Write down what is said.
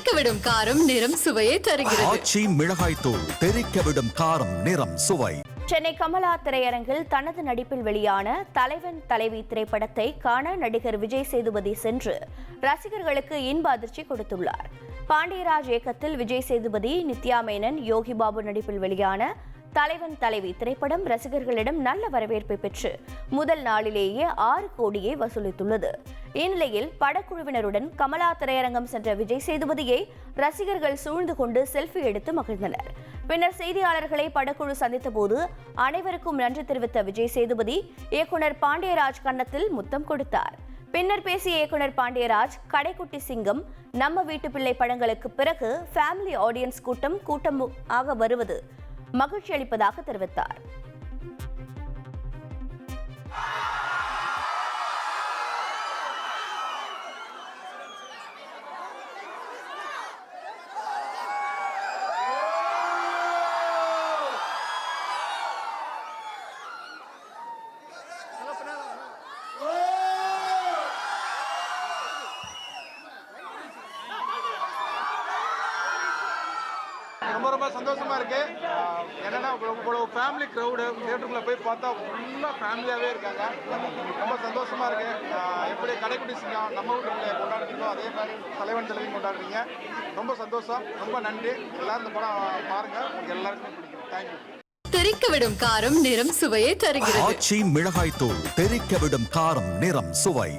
தெறிக்கவிடும் காரம் நிறம் சுவையை தருகிறது. ஆச்சி மிளகாய் தூள் தெறிக்க விடும் காரம் நிறம் சுவை. சென்னை கமலா திரையரங்கில் தனது நடிப்பில் வெளியான தலைவன் தலைவி திரைப்படத்தை காண நடிகர் விஜய் சேதுபதி சென்று ரசிகர்களுக்கு இன்ப அதிர்ச்சி கொடுத்துள்ளார். பாண்டியராஜ் இயக்கத்தில் விஜய் சேதுபதி நித்யா மேனன் யோகி பாபு நடிப்பில் வெளியான தலைவன் தலைவி திரைப்படம் ரசிகர்களிடம் நல்ல வரவேற்பை பெற்று முதல் நாளிலேயே ஆறு கோடியை வசூலித்துள்ளது. இந்நிலையில் படக்குழுவினருடன் கமலா திரையரங்கம் சென்ற விஜய் சேதுபதியை ரசிகர்கள் சூழ்ந்து கொண்டு செல்ஃபி எடுத்து மகிழ்ந்தனர். பின்னர் செய்தியாளர்களை படக்குழு சந்தித்த போது அனைவருக்கும் நன்றி தெரிவித்த விஜய் சேதுபதி இயக்குனர் பாண்டியராஜ் கன்னத்தில் முத்தம் கொடுத்தார். பின்னர் பேசிய இயக்குனர் பாண்டியராஜ் கடைக்குட்டி சிங்கம் நம்ம வீட்டு பிள்ளை படங்களுக்கு பிறகு ஃபேமிலி ஆடியன்ஸ் கூட்டம் கூட்டம் ஆக வருவது மகிழ்ச்சி அளிப்பதாக தெரிவித்தார். ரொம்ப ரொம்ப சந்தோஷமா இருக்கு. என்னன்னா இவ்வளவு ஃபேமிலி க்ரௌடு தியேட்டருக்குள்ள போய் பார்த்தா ஃபுல்லாக ஃபேமிலியாகவே இருக்காங்க. ரொம்ப சந்தோஷமா இருக்கு. எப்படி கடைக்குட்டி சிங்கம் நம்ம வீட்டு பிள்ளைய கொண்டாடுறீங்களோ அதே மாதிரி தலைவன் தலைவி கொண்டாடுறீங்க. ரொம்ப சந்தோஷம். ரொம்ப நன்றி. எல்லாரும் இந்த படம் பாருங்க. உங்களுக்கு எல்லாருக்குமே பிடிக்கும். தேங்க்யூ தெறிக்கவிடும் காரம் நிறம் சுவையை தருகிறது. ஆச்சி மிளகாய் தூள் தெறிக்க விடும் காரம் நிறம் சுவை.